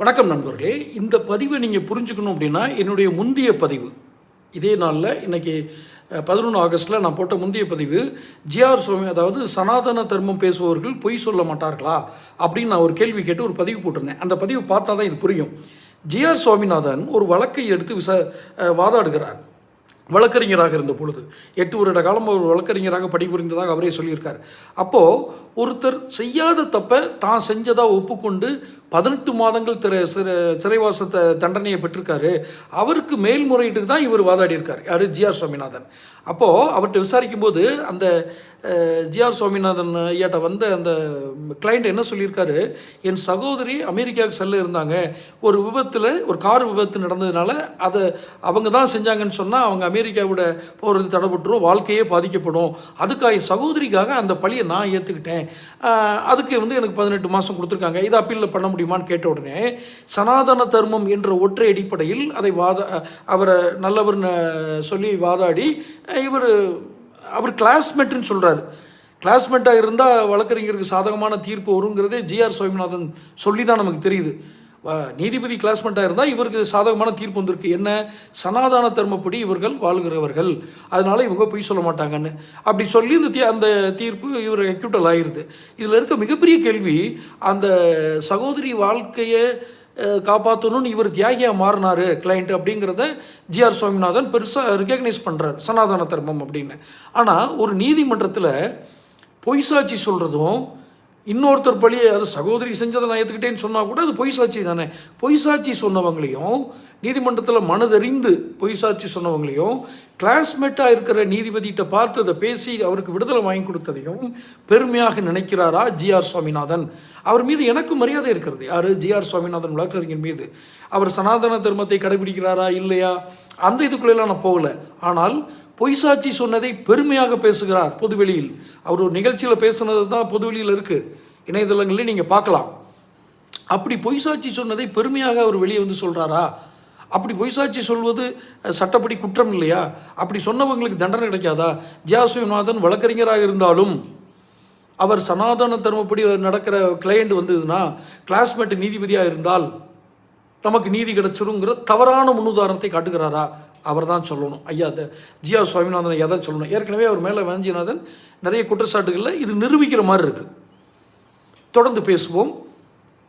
வணக்கம் நண்பர்களே இந்த பதிவை நீங்கள் புரிஞ்சுக்கணும் அப்படின்னா என்னுடைய முந்தைய பதிவு. இதே நாளில் இன்றைக்கி பதினொன்று ஆகஸ்ட்டில் நான் போட்ட முந்தைய பதிவு ஜிஆர் சுவாமி அதாவது சனாதன தர்மம் பேசுபவர்கள் பொய் சொல்ல மாட்டார்களா அப்படின்னு நான் ஒரு கேள்வி கேட்டு ஒரு பதிவு போட்டிருந்தேன். அந்த பதிவு பார்த்தா தான் இது புரியும். ஜிஆர் சுவாமிநாதன் ஒரு வழக்கை எடுத்து விச வாதாடுகிறார். வழக்கறிஞராக இருந்த பொழுது எட்டு வருட காலம் ஒரு வழக்கறிஞராக பணிபுரிந்ததாக அவரே சொல்லியிருக்கார். அப்போது ஒருத்தர் செய்யாத தப்பை தான் செஞ்சதாக ஒப்புக்கொண்டு பதினெட்டு மாதங்கள் திரை சிறை சிறைவாச தண்டனையை பெற்றிருக்காரு. அவருக்கு மேல்முறையீட்டுக்கு தான் இவர் வாதாடியிருக்கார். யார்? ஜிஆர் சுவாமிநாதன். அப்போது அவர்கிட்ட விசாரிக்கும் போது அந்த ஜிஆர் சுவாமிநாதன் ஐயாட்ட வந்த அந்த கிளைண்ட் என்ன சொல்லியிருக்காரு? என் சகோதரி அமெரிக்காவுக்கு செல்ல இருந்தாங்க. ஒரு விபத்தில் ஒரு கார் விபத்து நடந்ததுனால அதை அவங்க தான் செஞ்சாங்கன்னு சொன்னால் அவங்க அமெரிக்காவோட போகிறது தடைபட்டுரும் வாழ்க்கையே பாதிக்கப்படும். அதுக்காக என் சகோதரிக்காக அந்த பழியை நான் ஏற்றுக்கிட்டேன் அதுக்கு வந்து எனக்கு பதினெட்டு மாதம் கொடுத்துருக்காங்க. இதை அப்பீலில் பண்ண முடியுமான்னு கேட்ட உடனே சனாதன தர்மம் என்ற ஒற்றை அடிப்படையில் அதை வாத அவரை நல்லவர்னு சொல்லி வாதாடி இவர் அவர் கிளாஸ்மேட்டுன்னு சொல்கிறாரு கிளாஸ்மேட்டாக இருந்தால் வழக்கறிஞருக்கு சாதகமான தீர்ப்பு வருங்கிறதே ஜிஆர் சுவாமிநாதன் சொல்லி தான் நமக்கு தெரியுது. நீதிபதி கிளாஸ்மெண்ட்டாக இருந்தால் இவருக்கு சாதகமான தீர்ப்பு வந்திருக்கு. என்ன? சனாதன தர்மப்படி இவர்கள் வாழ்கிறவர்கள். அதனால் இவங்க பொய் சொல்ல மாட்டாங்கன்னு. அப்படி சொல்லி இந்த தீ அந்த தீர்ப்பு இவர் எக்யூட்டல் ஆகிருது இதில் இருக்க மிகப்பெரிய கேள்வி அந்த சகோதரி வாழ்க்கையை காப்பாற்றணும்னு இவர் தியாகியாக மாறினார் கிளைண்ட் அப்படிங்கிறத ஜிஆர் சுவாமிநாதன் பெருசாக ரெக்கக்னைஸ் பண்ணுறாரு சனாதன தர்மம் அப்படின்னு. ஆனால் ஒரு நீதிமன்றத்தில் பொய் சாட்சி சொல்கிறதும் இன்னொருத்தர் பழி அது சகோதரி செஞ்சதை நான் ஏற்றுக்கிட்டேன்னு சொன்னால் கூட அது பொய் சாட்சி தானே? பொய் சாட்சி சொன்னவங்களையும் நீதிமன்றத்தில் மனதறிந்து பொய் சாட்சி சொன்னவங்களையும் கிளாஸ்மேட்டாக இருக்கிற நீதிபதிகிட்ட பார்த்து அதை பேசி அவருக்கு விடுதலை வாங்கி கொடுத்ததையும் பெருமையாக நினைக்கிறாரா ஜிஆர் சுவாமிநாதன்? அவர் மீது எனக்கு மரியாதை இருக்கிறது. யார்? ஜிஆர் சுவாமிநாதன் வழக்கறிஞர் மீது. அவர் சனாதன தர்மத்தை கடைபிடிக்கிறாரா? இல்லையா? அந்த இதுக்குள்ளெல்லாம் நான் போகலை. ஆனால் பொய் சாட்சி சொன்னதை பெருமையாக பேசுகிறார் பொதுவெளியில். அவர் ஒரு நிகழ்ச்சியில் பேசுனது தான் பொதுவெளியில் இருக்குது இணையதளங்களில் நீங்கள் பார்க்கலாம். அப்படி பொய் சாட்சி சொன்னதை பெருமையாக அவர் வெளியே வந்து சொல்கிறாரா அப்படி பொய் சாட்சி சொல்வது சட்டப்படி குற்றம் இல்லையா? அப்படி சொன்னவங்களுக்கு தண்டனை கிடைக்காதா? ஜியாசுநாதன் வழக்கறிஞராக இருந்தாலும் அவர் சனாதன தர்மப்படி நடக்கிற கிளையண்ட் வந்ததுன்னா கிளாஸ்மேட் நீதிபதியாக இருந்தால் நமக்கு நீதி கிடைச்சிருங்கிற தவறான முன்னுதாரணத்தை காட்டுகிறாரா? அவர் தான் சொல்லணும். ஐயா ஜியா சுவாமிநாதன் ஐயா தான் சொல்லணும்? ஏற்கனவே அவர் மேலே வாஞ்சிநாதன் நிறைய குற்றச்சாட்டுகளில் இது நிரூபிக்கிற மாதிரி இருக்குது தொடர்ந்து பேசுவோம்.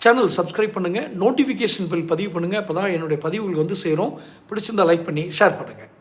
சேனல் சப்ஸ்கிரைப் பண்ணுங்கள் நோட்டிஃபிகேஷன் பில் பதிவு பண்ணுங்கள் அப்போ தான் என்னுடைய பதிவுகள் வந்து சேரும். பிடிச்சிருந்தால் லைக் பண்ணி ஷேர் பண்ணுங்கள்